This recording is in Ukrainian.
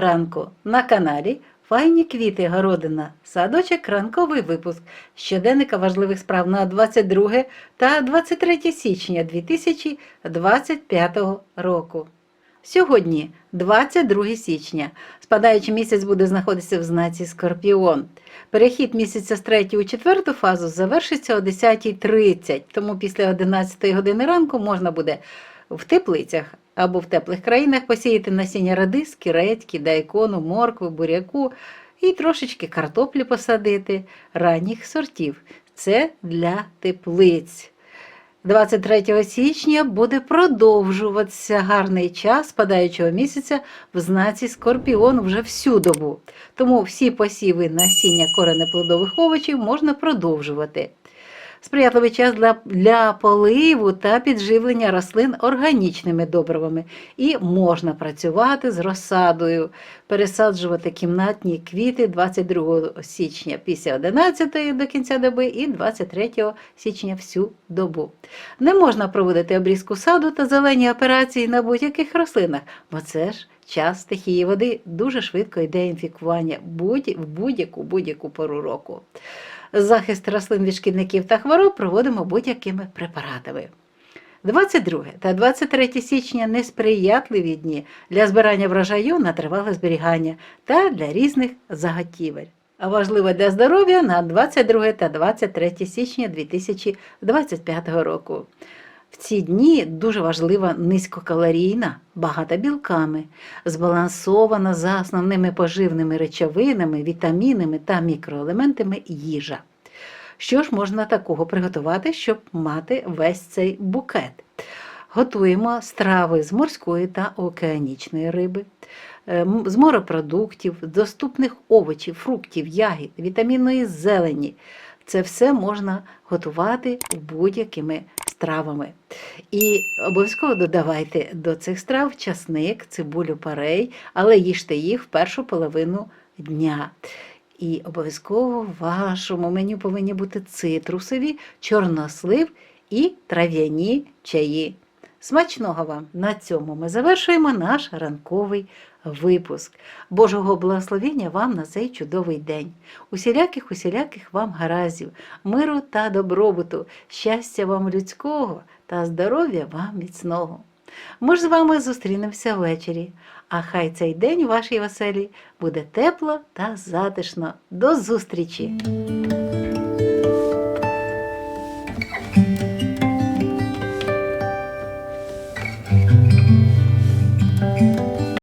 ранку. На каналі Файні квіти. Городина, садочок ранковий випуск щоденника важливих справ на 22 та 23 січня 2025 року. Сьогодні, 22 січня, спадаючий місяць буде знаходитися в знаці Скорпіон. Перехід місяця з 3 у 4 фазу завершиться о 10.30, тому після 11 години ранку можна буде в теплицях або в теплих країнах посіяти насіння радиски, редьки, дайкону, моркви, буряку і трошечки картоплі посадити ранніх сортів. Це для теплиць. 23 січня буде продовжуватися гарний час спадаючого місяця в знаці Скорпіон вже всю добу. Тому всі посіви насіння коренеплодових овочів можна продовжувати. Сприятливий час для, для поливу та підживлення рослин органічними добривами. І можна працювати з розсадою, пересаджувати кімнатні квіти 22 січня після 11 до кінця доби і 23 січня всю добу. Не можна проводити обрізку саду та зелені операції на будь-яких рослинах, бо це ж час стихії води дуже швидко йде інфікування будь, в будь-яку будь-яку пору року. Захист рослин від шкідників та хвороб проводимо будь-якими препаратами. 22 та 23 січня несприятливі дні для збирання врожаю на тривале зберігання та для різних заготівель. А важливе для здоров'я на 22 та 23 січня 2025 року. В ці дні дуже важлива низькокалорійна, багата білками, збалансована за основними поживними речовинами, вітамінами та мікроелементами їжа. Що ж можна такого приготувати, щоб мати весь цей букет? Готуємо страви з морської та океанічної риби, е, з морепродуктів, доступних овочів, фруктів, ягід, вітамінної зелені. Це все можна готувати будь-якими стравами. І обов'язково додавайте до цих страв часник, цибулю парей, але їжте їх в першу половину дня. І обов'язково в вашому меню повинні бути цитрусові, чорнослив і трав'яні чаї. Смачного вам! На цьому ми завершуємо наш ранковий випуск. Божого благословення вам на цей чудовий день. Усіляких, усіляких вам гараздів, миру та добробуту, щастя вам людського та здоров'я вам міцного. Ми ж з вами зустрінемося ввечері, а хай цей день у вашій оселі буде тепло та затишно. До зустрічі!